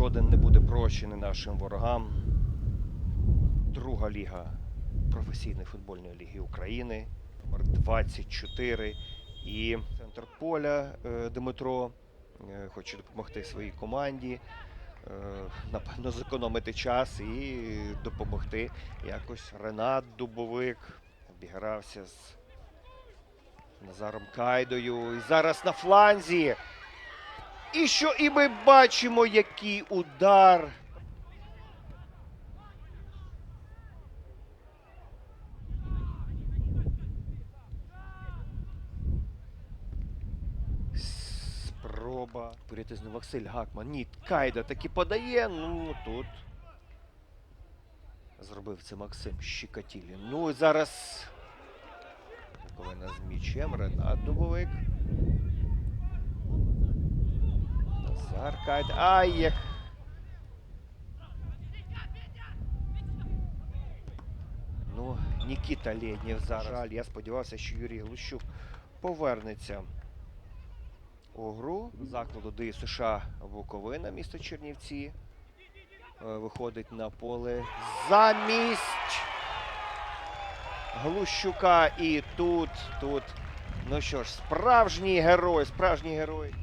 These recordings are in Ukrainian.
жоден не буде прощений нашим ворогам. Друга ліга професійної футбольної ліги України, номер 24. І центр поля е, Дмитро е, хоче допомогти своїй команді. е, Напевно, зекономити час і допомогти якось Ренат Дубовик обігрався з Назаром Кайдою. І зараз на фланзі. І що і ми бачимо, який удар. Спроба. Ним Василь Гакман. Ні, Кайда таки подає. Ну тут. Зробив це Максим Щекотілін. Ну і зараз. З м'ячем. Ренат Дубовик. Назар Ай. Ну, Нікіта Лєднєв зараз. Жаль, я сподівався, що Юрій Глущук повернеться у гру закладу ДЮСШ США Буковина, місто Чернівці. Е, Виходить на поле замість Глущука. І тут, тут. Ну що ж, справжній герой, справжній герой.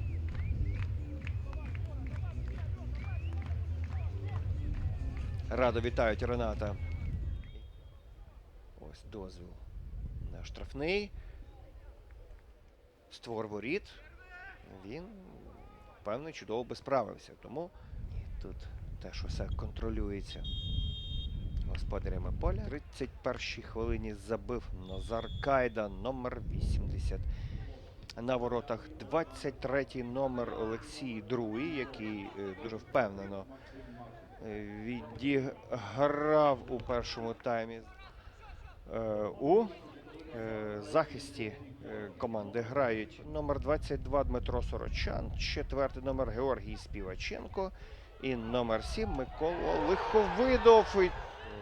Радо вітають Рената. Ось дозвіл на штрафний. Створ воріт. Він, певно, чудово би справився. Тому тут теж усе контролюється господарями поля. 31-й хвилині забив Назар Кайда, номер 80. На воротах 23-й номер Олексій Другий, який е, дуже впевнено відіграв у першому таймі. Е, У е, захисті е, команди грають номер 22 Дмитро Сорочан, четвертий номер Георгій Співаченко і номер 7 Микола Лиховидов.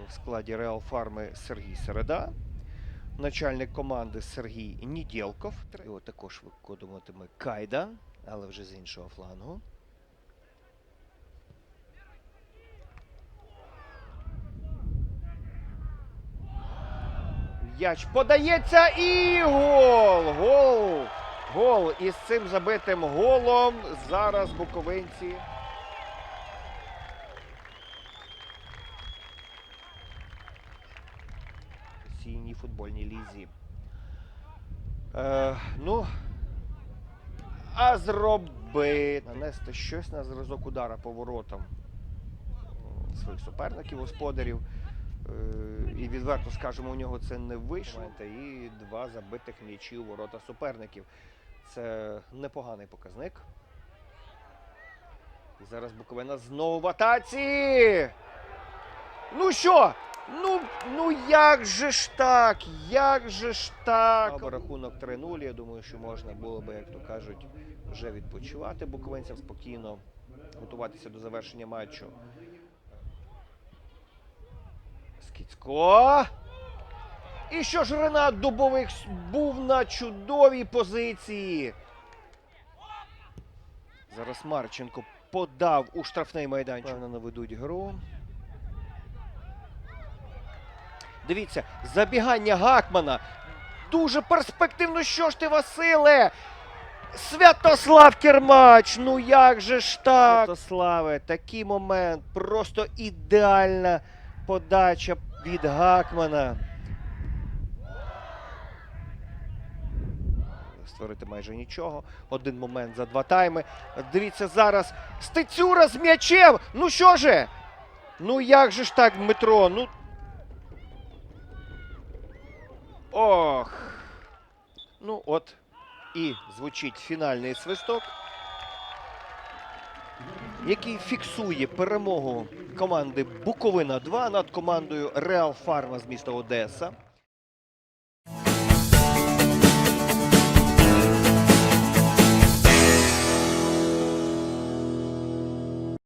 В складі Реал Фарми Сергій Середа. Начальник команди Сергій Нідєлков. Його також виконуватиме Кайда, але вже з іншого флангу. М'яч подається і гол! Гол! Гол! І з цим забитим голом зараз буковинці. Сіній футбольній лізі. Е, ну, а зроби нанести щось на зразок удара по воротам своїх суперників, господарів. Е, І відверто скажемо, у нього це не вийшло. І два забитих м'ячі у ворота суперників. Це непоганий показник. І зараз Буковина знову в атаці. Ну що? Ну, ну як же ж так? Як же ж так? Або рахунок 3-0. Я думаю, що можна було би, як то кажуть, вже відпочивати буковинцям спокійно, готуватися до завершення матчу. Скіцько. І що ж Ренат Дубовик був на чудовій позиції. Зараз Марченко подав у штрафний майданчик. Певно, наведуть гру. Дивіться, забігання Гакмана. Дуже перспективно. Що ж ти, Василе? Святослав Кермач. Ну як же ж так? Святославе, такий момент. Просто ідеальна подача від Гакмана. Створити майже нічого. Один момент за два тайми. Дивіться зараз. Стецюра з м'ячем. Ну що же? Ну як же ж так, Дмитро? Ну. Ох. Ну от. І звучить фінальний свисток, який фіксує перемогу команди Буковина 2 над командою Реал Фарма з міста Одеса.